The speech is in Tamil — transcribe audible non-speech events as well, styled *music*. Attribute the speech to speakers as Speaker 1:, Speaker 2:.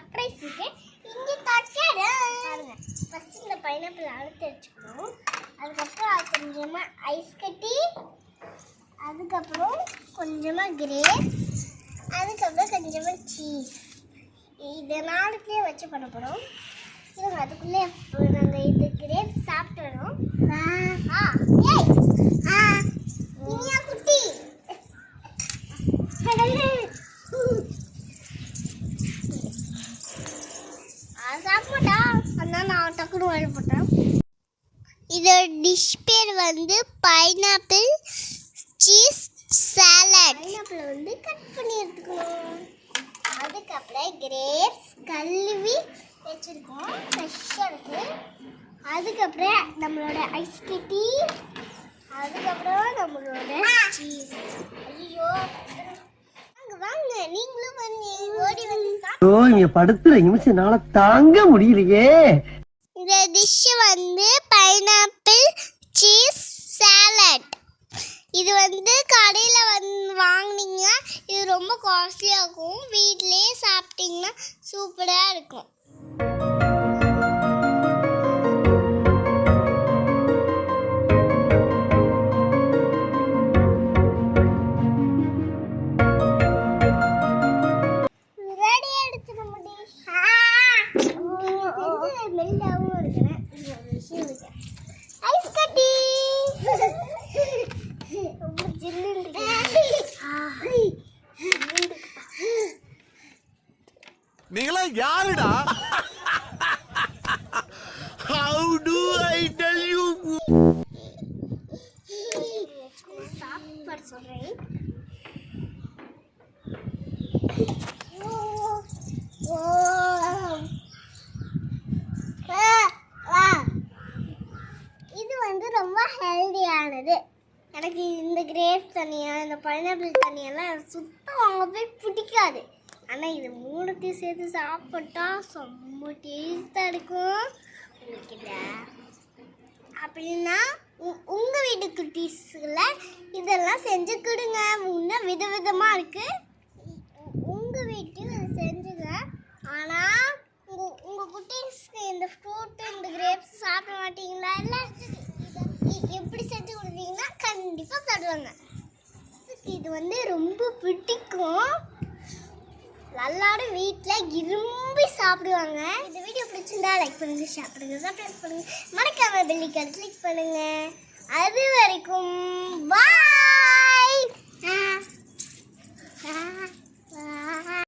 Speaker 1: சர்ப்ரைஸ் இருக்கு இங்கே காட்டுறேன் பாருங்க. ஃபர்ஸ்ட் இந்த பைனாப்பிள் அழுத்து வச்சுக்கணும். அதுக்கப்புறம் அது கொஞ்சமாக ஐஸ் கட்டி அதுக்கப்புறம் கொஞ்சமாக கிரேப்ஸ் அதுக்கப்புறம் கொஞ்சமாக சீஸ் இது நாளுக்குள்ளே வச்சு பண்ண போகிறோம் இருங்க அதுக்குள்ளே நாங்கள் இது கிரேப்ஸ் சாப்பிட்டு வரோம். ஆ ஏய் ஆ குட்டி. *laughs* சாப்பிட்டா? அதனால நான் டக்குனு வாங்கி போட்டேன். இதோட டிஷ் பேர் வந்து பைனாப்பிள் சீஸ் சாலட் பைனாப்பிள் வந்து கட் பண்ணி எடுத்துக்கணும். அதுக்கப்புறம் கிரேப்ஸ் கழுவி வச்சுருக்கோம். ஃப்ரெஷ்ஷாக இருக்கு. அதுக்கப்புறம் நம்மளோட ஐஸ் கட்டி அதுக்கப்புறம் நம்மளோட சீஸ் ஐயோ வாங்க நீங்களும் வந்து ஓடி வந்து
Speaker 2: இங்க படுத்துற நிமிஷம் என்னால தாங்க முடியலையே.
Speaker 1: இந்த டிஷ் வந்து பைனாப்பிள் சீஸ் சாலட் இது வந்து கடையில் வந்து வாங்குனீங்க. இது ரொம்ப காஸ்ட்லியாக இருக்கும். வீட்டிலேயே சாப்பிட்டீங்கன்னா சூப்பராக இருக்கும்.
Speaker 3: நீங்களா யாருடா? How do I tell you
Speaker 1: சாப்பாடு சொல்றேன் இது வந்து ரொம்ப ஹெல்தியானது எனக்கு இந்த கிரேப் தண்ணியா இந்த பைனாப்பிள் தண்ணியெல்லாம் சுத்தம் அவங்க போய் பிடிக்காது. ஆனால் இது மூணுத்தையும் சேர்த்து சாப்பிட்டா செம்ம டேஸ்ட்டாக இருக்கும். உங்களுக்கு இந்த அப்படின்னா உங்கள் உங்க வீட்டு குட்டீஸ்ல இதெல்லாம் செஞ்சு கொடுங்க. இன்னும் வித விதமாக இருக்குது உங்கள் வீட்டில் இதை செஞ்சுங்க. ஆனால் உங்கள் உங்கள் குட்டீஸ்க்கு இந்த ஃப்ரூட்டு இந்த கிரேப்ஸ் சாப்பிட மாட்டீங்களா? இல்லை எப்படி செஞ்சு கொடுத்தீங்கன்னா கண்டிப்பாக சாப்பிடுவாங்க. இது வந்து ரொம்ப பிடிக்கும். எல்லாரும் வீட்டில் விரும்பி சாப்பிடுவாங்க. இந்த வீடியோ பிடிச்சிருந்தா லைக் பண்ணுங்க ஷேர் பண்ணுங்க சப்ஸ்கிரைப் பண்ணுங்க. மறக்காம பெல்லிக்கல் கிளிக் பண்ணுங்க. அது வரைக்கும் வா